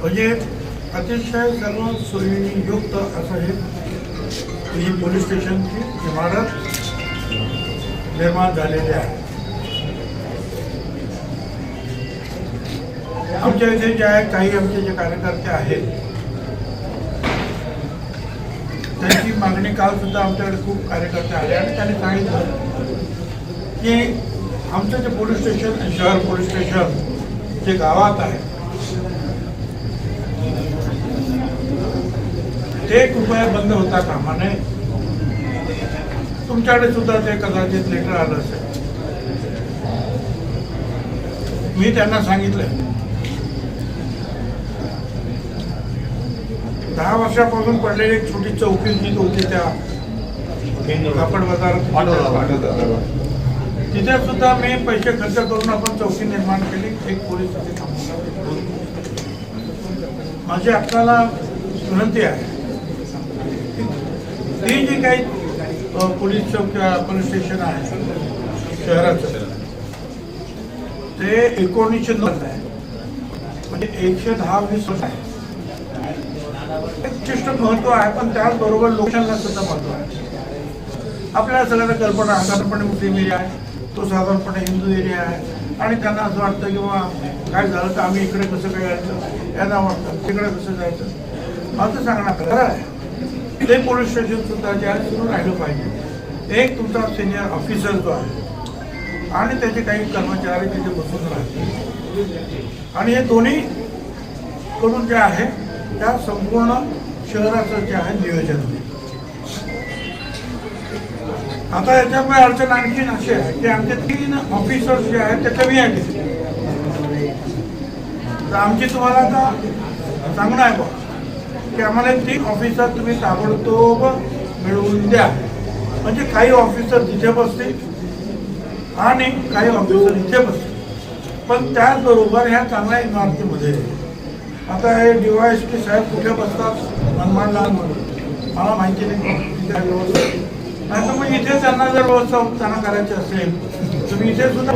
म्हणजे अतिशय सर्व सोयीयुक्त असं हे ही पोलीस स्टेशनची इमारत निर्माण झालेली आहे. आमच्या इथे जे आहे काही आमचे जे कार्यकर्ते आहेत त्यांची मागणी काल सुद्धा आमच्याकडे खूप कार्यकर्ते आले आणि त्यांनी सांगितलं की आमचं जे पोलीस स्टेशन शहर पोलीस स्टेशन जे गावात आहे ते कृपया बंद होता कामा नये. तुमच्याकडे सुद्धा ते कदाचित लेटर आलं असेल. मी त्यांना सांगितलं दहा वर्षापासून पडलेली एक छोटी चौकी जी होती त्या कापड बाजारात तिथे सुद्धा मी पैसे खर्च करून आपण चौकी निर्माण केली. एक पोलीस. माझी आपल्याला विनंती आहे. की जे काही पोलीस चौक किंवा पोलीस स्टेशन आहे शहराचं ते एकोणीसशे नऊ आहे. म्हणजे एकशे दहा वीस आहे. एक विशिष्ट महत्त्व आहे पण त्याचबरोबर लोकांना सुद्धा महत्त्व आहे. आपल्याला सगळ्यांना कल्पना साधारणपणे मुस्लिम एरिया आहे तो साधारणपणे हिंदू एरिया आहे. आणि त्यांना असं वाटतं की काय झालं तर आम्ही इकडे कसं काय यायचं? यांना वाटतं तिकडे कसं जायचं? माझं सांगणं खरं आहे. ते पोलीस स्टेशन सुद्धा जे आहे सुरू राहिलं पाहिजे. एक तुमचा सिनियर ऑफिसर जो आहे आणि त्याचे काही कर्मचारी तिथे बसून राहतील. आणि हे दोन्ही कडून जे आहे त्या संपूर्ण शहराचं जे आहे नियोजन. होईल आता याच्यामुळे अडचण आणखीन अशी आहे की आमचे तीन ऑफिसर्स जे आहेत ते कमी आहेत तर आमची तुम्हाला आता सांगणं आहे बा की आम्हाला ऑफिसर तुम्ही ताबडतोब मिळवून द्या. म्हणजे काही ऑफिसर तिथे बसतील आणि काही ऑफिसर इथे बसतील. पण त्याचबरोबर ह्या चांगल्या इमारतीमध्ये आता हे डीवायस पी साहेब कुठे बसतात? हनुमान लहान म्हणून. मला माहिती नाही. तिथे व्यवस्था नाही तर मग इथे त्यांना जर व्यवस्था त्यांना करायची असेल तुम्ही इथे सुद्धा